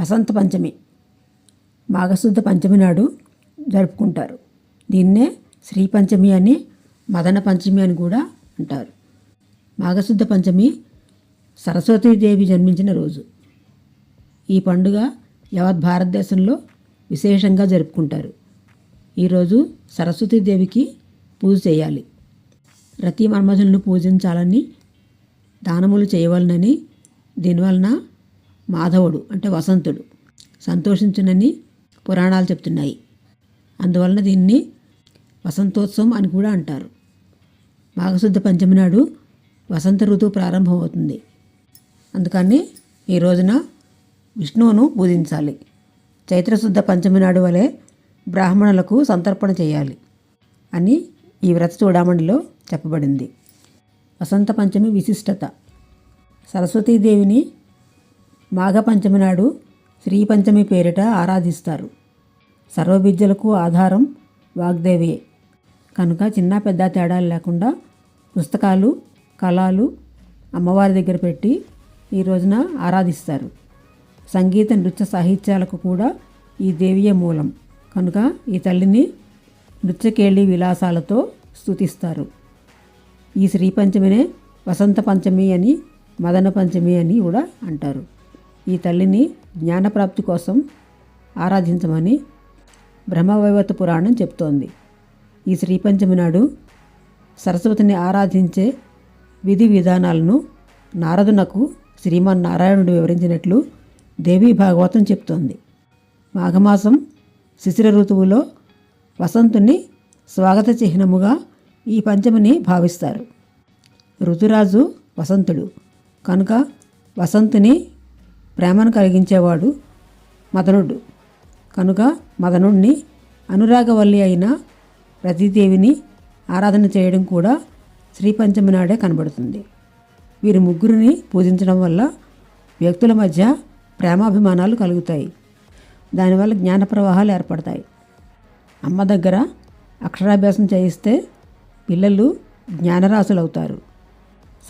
వసంత పంచమి మాఘశుద్ధ పంచమి నాడు జరుపుకుంటారు. దీన్నే శ్రీ పంచమి అని మదన పంచమి అని కూడా అంటారు. మాఘశుద్ధ పంచమి సరస్వతీదేవి జన్మించిన రోజు. ఈ పండుగ యావత్ భారతదేశంలో విశేషంగా జరుపుకుంటారు. ఈరోజు సరస్వతీదేవికి పూజ చేయాలి. రతి మన్మధులను పూజించాలని దానములు చేయవలనని దీనివలన మాధవుడు అంటే వసంతుడు. సంతోషించునని పురాణాలు చెప్తున్నాయి. అందువలన దీన్ని వసంతోత్సవం అని కూడా అంటారు. మాఘశుద్ధ పంచమి నాడు వసంత ఋతువు ప్రారంభమవుతుంది. అందుకని ఈ రోజున విష్ణువును పూజించాలి. చైత్రశుద్ధ పంచమి నాడు వలె బ్రాహ్మణులకు సంతర్పణ చేయాలి అని ఈ వ్రత చూడామణిలో చెప్పబడింది. వసంత పంచమి విశిష్టత. సరస్వతీదేవిని మాఘపంచమి నాడు శ్రీపంచమి పేరిట ఆరాధిస్తారు. సర్వవిద్యలకు ఆధారం వాగ్దేవియే కనుక చిన్న పెద్ద తేడాలు లేకుండా పుస్తకాలు కళాలు అమ్మవారి దగ్గర పెట్టి ఈ రోజున ఆరాధిస్తారు. సంగీత నృత్య సాహిత్యాలకు కూడా ఈ దేవియే మూలం. కనుక ఈ తల్లిని నృత్యకేళి విలాసాలతో స్థుతిస్తారు ఈ శ్రీపంచమినే వసంత పంచమి అని మదన పంచమి అని కూడా అంటారు. ఈ తల్లిని జ్ఞానప్రాప్తి కోసం ఆరాధించమని బ్రహ్మవైవత పురాణం చెప్తోంది. ఈ శ్రీ పంచమి నాడు సరస్వతిని ఆరాధించే విధి విధానాలను నారదునకు శ్రీమన్నారాయణుడు వివరించినట్లు దేవీ భాగవతం చెప్తోంది. మాఘమాసం శిశిర ఋతువులో వసంతుని స్వాగత చిహ్నముగా ఈ పంచమిని భావిస్తారు. ఋతురాజు వసంతుడు. కనుక వసంతుని ప్రేమను కలిగించేవాడు మదనుడు. కనుక మదనుడిని అనురాగవల్లి అయిన రతీదేవిని ఆరాధన చేయడం కూడా శ్రీపంచమి నాడే కనబడుతుంది. వీరి ముగ్గురిని పూజించడం వల్ల వ్యక్తుల మధ్య ప్రేమాభిమానాలు కలుగుతాయి. దానివల్ల జ్ఞాన ప్రవాహాలు ఏర్పడతాయి. అమ్మ దగ్గర అక్షరాభ్యాసం చేయిస్తే పిల్లలు జ్ఞానరాశులవుతారు.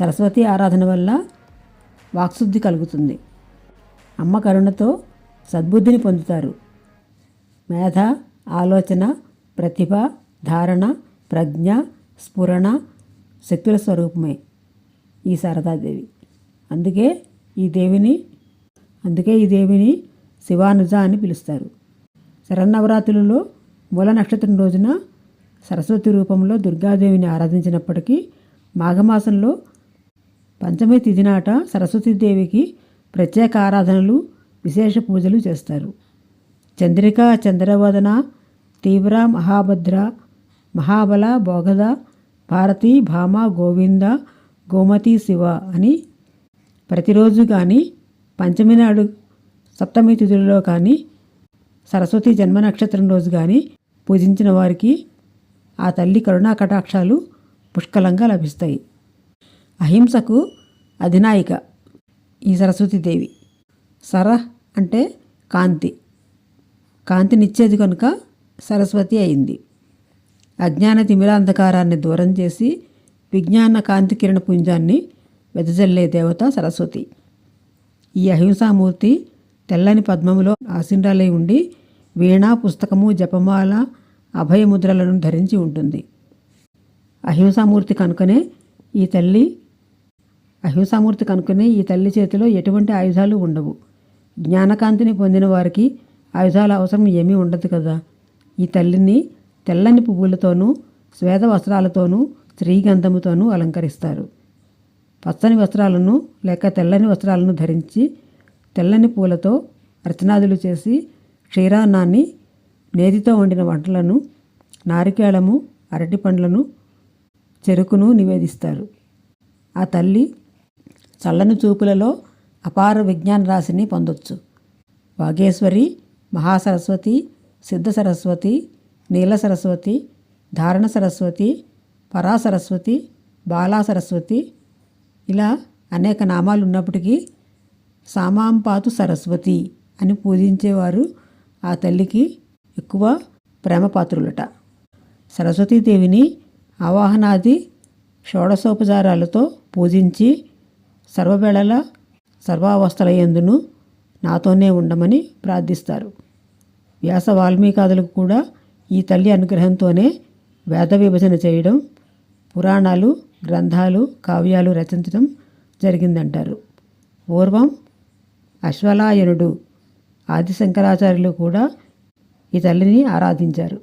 సరస్వతి ఆరాధన వల్ల వాక్శుద్ధి కలుగుతుంది. అమ్మ కరుణతో సద్బుద్ధిని పొందుతారు. మేధ ఆలోచన ప్రతిభ ధారణ ప్రజ్ఞ స్ఫురణ శక్తుల స్వరూపమే ఈ శారదాదేవి. అందుకే ఈ దేవిని అందుకే ఈ దేవిని శివానుజ అని పిలుస్తారు. శరన్నవరాత్రులలో మూల నక్షత్రం రోజున సరస్వతి రూపంలో దుర్గాదేవిని ఆరాధించినప్పటికీ మాఘమాసంలో పంచమి తిథి నాట సరస్వతీదేవికి ప్రత్యేక ఆరాధనలు విశేష పూజలు చేస్తారు. చంద్రిక చంద్రవదన తీవ్ర మహాభద్ర మహాబల భోగద భారతి భామ గోవింద గోమతి శివ అని ప్రతిరోజు కానీ పంచమి నాడు సప్తమి తిథులలో కానీ సరస్వతి జన్మ నక్షత్రం రోజు కానీ పూజించిన వారికి ఆ తల్లి కరుణా కటాక్షాలు పుష్కలంగా లభిస్తాయి. అహింసకు అధినాయిక. ఈ సరస్వతీదేవి సర అంటే కాంతి. కాంతినిచ్చేది కనుక సరస్వతి అయింది. అజ్ఞాన తిమిరాంధకారాన్ని దూరం చేసి విజ్ఞాన కాంతి కిరణ పుంజాన్ని వెదజల్లే దేవత సరస్వతి. ఈ అహింసామూర్తి తెల్లని పద్మములో ఆసిండాలై ఉండి వీణ పుస్తకము జపమాల అభయముద్రలను ధరించి ఉంటుంది. అహింసామూర్తి కనుకనే ఈ తల్లి అహింసామూర్తి కనుకనే ఈ తల్లి చేతిలో ఎటువంటి ఆయుధాలు ఉండవు. జ్ఞానకాంతిని పొందిన వారికి ఆయుధాల అవసరం ఏమీ ఉండదు కదా. ఈ తల్లిని తెల్లని పువ్వులతోనూ శ్వేత వస్త్రాలతోనూ శ్రీగంధముతోనూ అలంకరిస్తారు. పచ్చని వస్త్రాలను లేక తెల్లని వస్త్రాలను ధరించి తెల్లని పూలతో అర్చనాదులు చేసి క్షీరాన్నాన్ని నేతితో వండిన వంటలను నారికేళము అరటి పండ్లను చెరుకును నివేదిస్తారు. ఆ తల్లి చల్లని చూపులలో అపార విజ్ఞాన రాశిని పొందొచ్చు. వాగేశ్వరి మహాసరస్వతి సిద్ధ సరస్వతి నీల సరస్వతి ధారణ సరస్వతి పరాసరస్వతి బాలా సరస్వతి ఇలా అనేక నామాలు ఉన్నప్పటికీ సామాంపాతు సరస్వతి అని పూజించేవారు ఆ తల్లికి ఎక్కువ ప్రేమపాత్రులట. సరస్వతీదేవిని ఆవాహనాది షోడశోపచారాలతో పూజించి సర్వవేళల సర్వావస్థలయందును నాతోనే ఉండమని ప్రార్థిస్తారు. వ్యాస వాల్మీకాదులకు కూడా ఈ తల్లి అనుగ్రహంతోనే వేద విభజన చేయడం పురాణాలు గ్రంథాలు కావ్యాలు రచించడం జరిగిందంటారు. పూర్వం అశ్వలాయనుడు ఆదిశంకరాచార్యులు కూడా ఈ తల్లిని ఆరాధించారు.